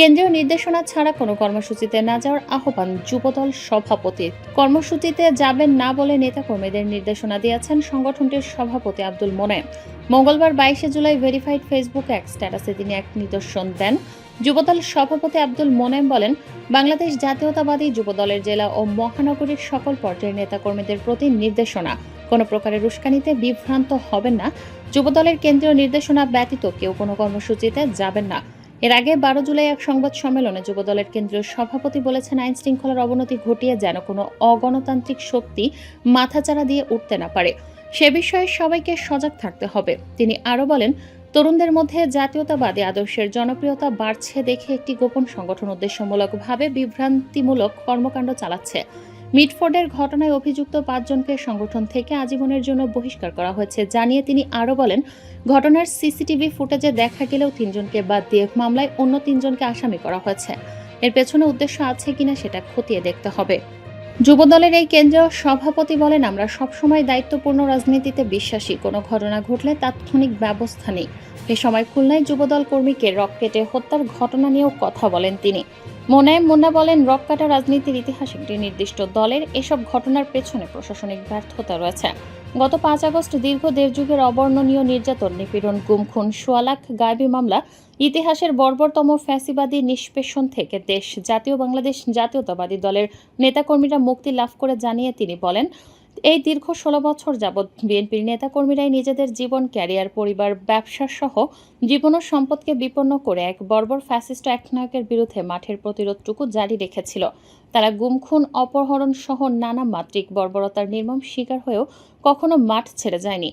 কেন্দ্রীয় নির্দেশনা ছাড়া কোনো কর্মসূচিতে না যাওয়ার আহ্বান যুবদল সভাপতি। কর্মসূচিতে যাবেন না বলে নেতাকর্মীদের নির্দেশনা দিয়েছেন সংগঠনটির সভাপতি আব্দুল মোনেম মঙ্গলবার বাইশে জুলাই ভেরিফাইড ফেসবুক এক স্ট্যাটাসে তিনি এক নিদর্শন দেন। যুবদল সভাপতি আব্দুল মোনেম বলেন, বাংলাদেশ জাতীয়তাবাদী যুবদলের জেলা ও মহানগরীর সকল পর্যায়ের নেতাকর্মীদের প্রতি নির্দেশনা। কোনো প্রকারের উস্কানিতে বিভ্রান্ত হবেন না। যুবদলের কেন্দ্রীয় নির্দেশনা ব্যতীত কেউ কোনো কর্মসূচিতে যাবেন না। এর আগে বারো জুলাই এক সংবাদ সম্মেলনে যুবদলের কেন্দ্রীয় সভাপতি বলেছেন, আইন শৃঙ্খলার অবনতি ঘটিয়ে যেন কোনো অগণতান্ত্রিক শক্তি মাথাচাড়া দিয়ে উঠতে না পারে। সে বিষয়ে সবাইকে সজাগ থাকতে হবে। তিনি আরও বলেন, তরুণদের মধ্যে জাতীয়তাবাদী আদর্শের জনপ্রিয়তা বাড়ছে দেখে একটি গোপন সংগঠন উদ্দেশ্যমূলকভাবে বিভ্রান্তিমূলক কর্মকাণ্ড চালাচ্ছে। মিটফোর্ডের ঘটনায় অভিযুক্ত পাঁচজনকে সংগঠন থেকে আজীবনের জন্য বহিষ্কার করা হয়েছে। জানিয়ে তিনি আরও বলেন, ঘটনার সিসিটিভি ফুটেজে দেখা গেলেও তিনজনকে বাদ দিয়ে মামলায় অন্য তিনজনকে আসামি করা হয়েছে। এর পেছনে উদ্দেশ্য আছে কিনা সেটা খতিয়ে দেখতে হবে। যুবদলের এই কেন্দ্রীয় সভাপতি বলেন, আমরা সবসময় দায়িত্বপূর্ণ রাজনীতিতে বিশ্বাসী। কোনো ঘটনা ঘটলে তাৎক্ষণিক ব্যবস্থা নেই। এ সময় খুলনায় যুবদল কর্মীকে রক কেটে হত্যার ঘটনা নিয়েও কথা বলেন তিনি। মোনায়েম মুন্না বলেন, রক কাটা রাজনীতির ইতিহাস একটি নির্দিষ্ট দলের এসব ঘটনার পেছনে প্রশাসনিক ব্যর্থতা রয়েছে। গত পাঁচ আগস্ট দীর্ঘ দেড় যুগের অবর্ণনীয় নির্যাতন, নিপীড়ন গুম খুন সোয়ালাখ গায়েবী মামলা, ইতিহাসের বর্বরতম ফ্যাসিবাদী নিষ্পেষণ থেকে দেশ জাতীয় বাংলাদেশ জাতীয়তাবাদী দলের নেতাকর্মীরা মুক্তি লাভ করে জানিয়ে তিনি বলেন এই দীর্ঘ ষোলো বছর যাবৎ বিএনপির নেতাকর্মীরাই নিজেদের জীবন, ক্যারিয়ার, পরিবার, ব্যবসা সহ জীবন সম্পদকে বিপন্ন করে এক বর্বর ফ্যাসিস্ট একনায়কের বিরুদ্ধে মাঠের প্রতিরোধটুকু জারি রেখেছিল। তারা গুমখুন অপহরণ সহ নানা মাত্রিক বর্বরতার নির্মম শিকার হয়েও কখনো মাঠ ছেড়ে যায়নি।